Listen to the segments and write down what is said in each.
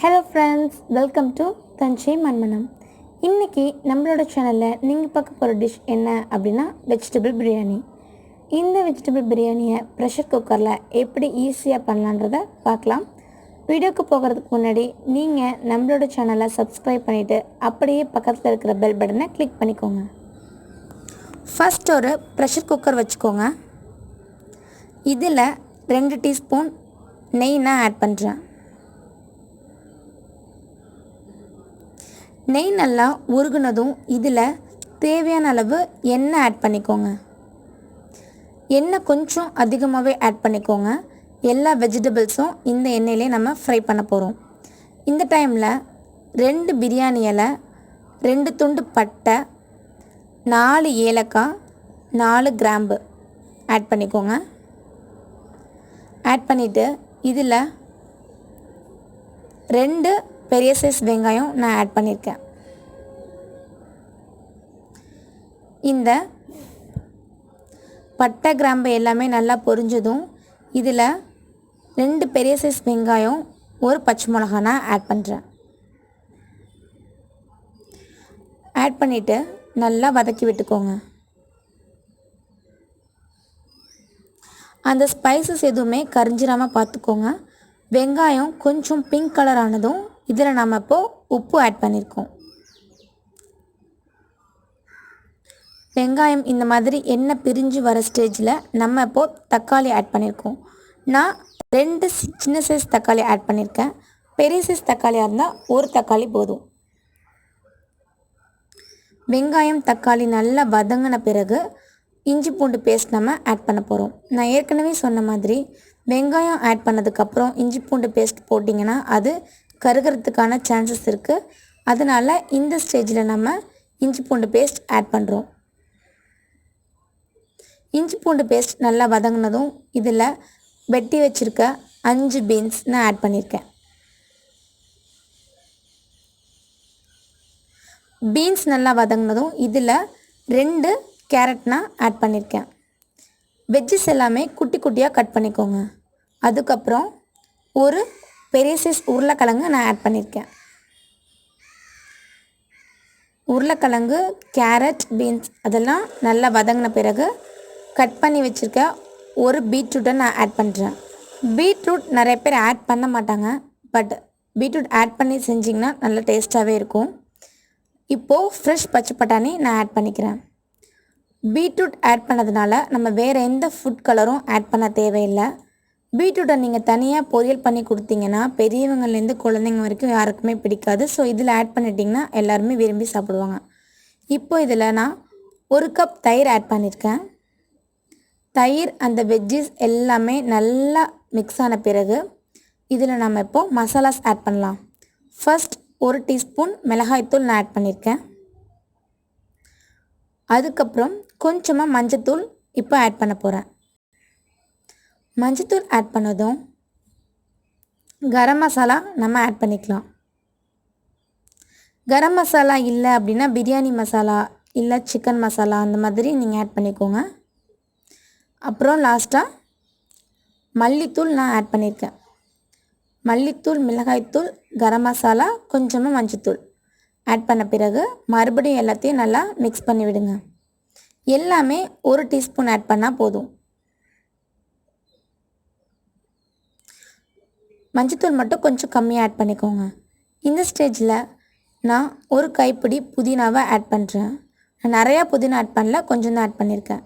Hello friends welcome to Thanjai Manmanam இன்றைக்கி நம்மளோட சேனலில் நீங்கள் பார்க்க போகிற டிஷ் என்ன அப்படின்னா வெஜிடபிள் பிரியாணி இந்த வெஜிடபிள் பிரியாணியை ப்ரெஷர் குக்கரில் எப்படி ஈஸியாக பண்ணலான்றத பார்க்கலாம். வீடியோக்கு போகிறதுக்கு முன்னாடி நீங்கள் நம்மளோட சேனலை சப்ஸ்கிரைப் பண்ணிவிட்டு அப்படியே பக்கத்தில் இருக்கிற பெல் பட்டனை கிளிக் பண்ணிக்கோங்க. ஃபஸ்ட் ஒரு ப்ரெஷர் குக்கர் வச்சுக்கோங்க. இதில் ரெண்டு டீஸ்பூன் நெய் நான் ஆட் பண்ணுறேன் நெய் நல்லா உருகுனதும் இதில் தேவையான அளவு எண்ணெய் ஆட் பண்ணிக்கோங்க. எண்ணெய் கொஞ்சம் அதிகமாகவே ஆட் பண்ணிக்கோங்க. எல்லா வெஜிடபிள்ஸும் இந்த எண்ணெயிலே நம்ம ஃப்ரை பண்ண போகிறோம் இந்த டைமில் ரெண்டு பிரியாணி இலை ரெண்டு துண்டு பட்டை நாலு ஏலக்காய் நாலு கிராம்பு ஆட் பண்ணிக்கோங்க. ஆட் பண்ணிவிட்டு இதில் ரெண்டு பெரிய சைஸ் வெங்காயம் நான் ஆட் பண்ணியிருக்கேன் இந்த பட்டை கிராம்பு எல்லாமே நல்லா பொரிஞ்சதும் இதில் ரெண்டு பெரிய சைஸ் வெங்காயம் ஒரு பச்சை மிளகா நான் ஆட் பண்ணுறேன் ஆட் பண்ணிவிட்டு நல்லா வதக்கி விட்டுக்கோங்க. அந்த ஸ்பைசஸ் எதுவுமே கரிஞ்சிடாமல் பார்த்துக்கோங்க வெங்காயம் கொஞ்சம் பிங்க் கலர் ஆனதும் இதில் நம்ம இப்போது உப்பு ஆட் பண்ணியிருக்கோம். வெங்காயம் இந்த மாதிரி எண்ணெய் பிரிஞ்சு வர ஸ்டேஜில் நம்ம இப்போது தக்காளி ஆட் பண்ணியிருக்கோம். நான் ரெண்டு சின்ன சைஸ் தக்காளி ஆட் பண்ணியிருக்கேன். பெரிய சைஸ் தக்காளியாக இருந்தால் ஒரு தக்காளி போதும். வெங்காயம் தக்காளி நல்லா வதங்கின பிறகு இஞ்சி பூண்டு பேஸ்ட் நம்ம ஆட் பண்ண போகிறோம் நான் ஏற்கனவே சொன்ன மாதிரி வெங்காயம் ஆட் பண்ணதுக்கப்புறம் இஞ்சி பூண்டு பேஸ்ட் போட்டிங்கன்னா அது கருகிறதுக்கான சான்சஸ் இருக்குது அதனால் இந்த ஸ்டேஜில் நம்ம இஞ்சி பூண்டு பேஸ்ட் ஆட் பண்ணுறோம் இஞ்சி பூண்டு பேஸ்ட் நல்லா வதங்கினதும் இதில் வெட்டி வச்சுருக்க அஞ்சு பீன்ஸ் நான் ஆட் பண்ணியிருக்கேன் பீன்ஸ் நல்லா வதங்கினதும் இதில் ரெண்டு கேரட் நான் ஆட் பண்ணியிருக்கேன் வெஜ்ஜஸ் எல்லாமே குட்டி குட்டியாக கட் பண்ணிக்கோங்க. அதுக்கப்புறம் ஒரு பெரிய சைஸ் உருளைக்கிழங்கு நான் ஆட் பண்ணியிருக்கேன். உருளைக்கிழங்கு கேரட் பீன்ஸ் அதெல்லாம் நல்லா வதங்கின பிறகு கட் பண்ணி வச்சுருக்க ஒரு பீட்ரூட்டை நான் ஆட் பண்ணுறேன் பீட்ரூட் நிறைய பேர் ஆட் பண்ண மாட்டாங்க பட் பீட்ரூட் ஆட் பண்ணி செஞ்சிங்கன்னா நல்ல டேஸ்ட்டாகவே இருக்கும். இப்போது ஃப்ரெஷ் பச்சை பட்டாணி நான் ஆட் பண்ணிக்கிறேன். பீட்ரூட் ஆட் பண்ணதுனால நம்ம வேறு எந்த ஃபுட் கலரும் ஆட் பண்ண தேவையில்லை. பீட்ரூட்டை நீங்கள் தனியாக பொரியல் பண்ணி கொடுத்தீங்கன்னா பெரியவங்கள்லேருந்து குழந்தைங்க வரைக்கும் யாருக்குமே பிடிக்காது. ஸோ இதில் ஆட் பண்ணிட்டிங்கன்னா எல்லாருமே விரும்பி சாப்பிடுவாங்க. இப்போ இதில் நான் ஒரு கப் தயிர் ஆட் பண்ணியிருக்கேன். தயிர் அந்த வெஜ்ஜஸ் எல்லாமே நல்லா மிக்ஸ் ஆன பிறகு இதில் நம்ம இப்போது மசாலாஸ் ஆட் பண்ணலாம். ஃபர்ஸ்ட் ஒரு டீஸ்பூன் மிளகாய்த்தூள் நான் ஆட் பண்ணியிருக்கேன். அதுக்கப்புறம் கொஞ்சமாக மஞ்சத்தூள் இப்போ ஆட் பண்ண போகிறேன் மஞ்சத்தூள் ஆட் பண்ணதும் கரம் மசாலா நம்ம ஆட் பண்ணிக்கலாம். கரம் மசாலா இல்லை அப்படின்னா பிரியாணி மசாலா இல்லை சிக்கன் மசாலா அந்த மாதிரி நீங்கள் ஆட் பண்ணிக்கோங்க. அப்புறம் லாஸ்ட்டாக மல்லித்தூள் நான் ஆட் பண்ணியிருக்கேன் மல்லித்தூள் மிளகாய்த்தூள் கரம் மசாலா கொஞ்சமாக மஞ்சத்தூள் ஆட் பண்ண பிறகு மறுபடியும் எல்லாத்தையும் நல்லா மிக்ஸ் பண்ணி விடுங்க எல்லாமே ஒரு டீஸ்பூன் ஆட் பண்ணால் போதும். மஞ்சத்தூள் மட்டும் கொஞ்சம் கம்மியாக ஆட் பண்ணிக்கோங்க. இந்த ஸ்டேஜில் நான் ஒரு கைப்பிடி புதினாவை ஆட் பண்ணுறேன் நான் நிறையா புதினா ஆட் பண்ணல கொஞ்சம் தான் ஆட் பண்ணியிருக்கேன்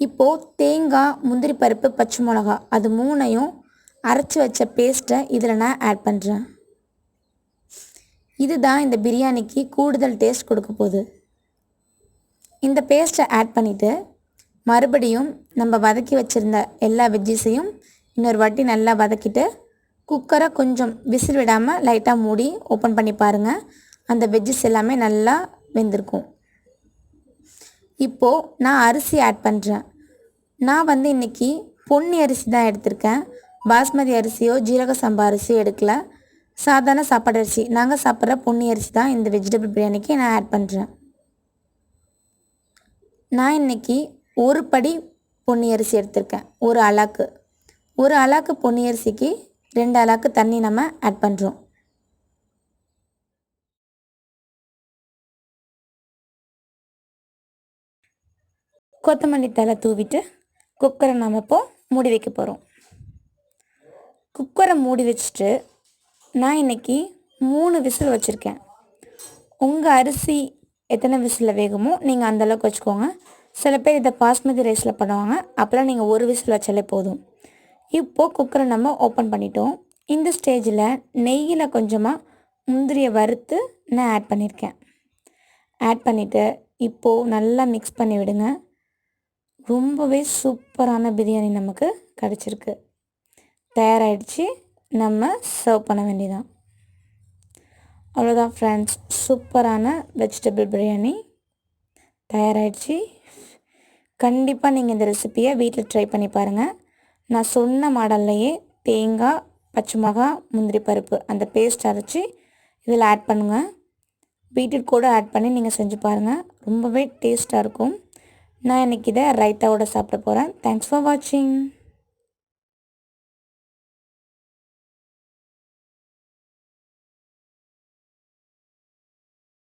இப்போது தேங்காய் முந்திரி பருப்பு பச்சை மிளகா அது மூணையும் அரைச்சி வச்ச பேஸ்ட்டை இதில் நான் ஆட் பண்ணுறேன் இதுதான் இந்த பிரியாணிக்கு கூடுதல் டேஸ்ட் கொடுக்க போகுது. இந்த பேஸ்ட்டை ஆட் பண்ணிவிட்டு மறுபடியும் நம்ம வதக்கி வச்சுருந்த எல்லா வெஜ்ஜீஸையும் இன்னொரு வாட்டி நல்லா வதக்கிட்டு குக்கரை கொஞ்சம் விசில் விடாமல் லைட்டாக மூடி ஓப்பன் பண்ணி பாருங்கள் அந்த வெஜ்ஜஸ் எல்லாமே நல்லா வெந்திருக்கும். இப்போது நான் அரிசி ஆட் பண்ணுறேன் நான் வந்து இன்றைக்கி பொன்னி அரிசி தான் எடுத்திருக்கேன். பாஸ்மதி அரிசியோ ஜீரக சம்பா அரிசியோ எடுக்கல. சாதாரண சாப்பாடு அரிசி. நாங்கள் சாப்பிட்ற பொன்னி அரிசி தான் இந்த வெஜிடபிள் பிரியாணிக்கு நான் ஆட் பண்ணுறேன் நான் இன்னைக்கு ஒரு படி பொன்னி அரிசி எடுத்திருக்கேன். ஒரு அலாக்கு ஒரு அலாக்கு பொன்னி அரிசிக்கு ரெண்டு அளவுக்கு தண்ணி நம்ம ஆட் பண்ணுறோம் கொத்தமல்லி தலை தூவிட்டு குக்கரை நம்ம இப்போது மூடி வைக்க போகிறோம் குக்கரை மூடி வச்சுட்டு நான் இன்றைக்கி மூணு விசில் வச்சுருக்கேன். உங்கள் அரிசி எத்தனை விசிலில் வேகுமோ நீங்கள் அந்தளவுக்கு வச்சுக்கோங்க. சில பேர் இதை பாஸ்மதி ரைஸில் பண்ணுவாங்க. அப்போலாம் நீங்கள் ஒரு விசில் வச்சாலே போதும். இப்போது குக்கரை நம்ம ஓப்பன் பண்ணிட்டோம். இந்த ஸ்டேஜில் நெய்யில் கொஞ்சமாக முந்திரியை வறுத்து நான் ஆட் பண்ணியிருக்கேன் ஆட் பண்ணிவிட்டு இப்போது நல்லா மிக்ஸ் பண்ணி விடுங்க. ரொம்பவே சூப்பரான பிரியாணி நமக்கு கிடச்சிருக்கு. தயாராகிடுச்சு நம்ம சர்வ் பண்ண வேண்டியதான் அவ்வளோதான் ஃப்ரெண்ட்ஸ் சூப்பரான வெஜிடபிள் பிரியாணி தயாராகிடுச்சு கண்டிப்பாக நீங்கள் இந்த ரெசிப்பியை வீட்டில் ட்ரை பண்ணி பாருங்கள் நான் சொன்ன மாடல்லையே தேங்காய் பச்சை மிளகா முந்திரி பருப்பு அந்த பேஸ்ட் அரைச்சி இதில் ஆட் பண்ணுங்கள் பீட்ரூட் கூட ஆட் பண்ணி நீங்கள் செஞ்சு பாருங்கள் ரொம்பவே டேஸ்ட்டாக இருக்கும். நான் இன்றைக்கி இதை ரைத்தாவோட சாப்பிட போகிறேன் தேங்க்ஸ் ஃபார் வாட்சிங்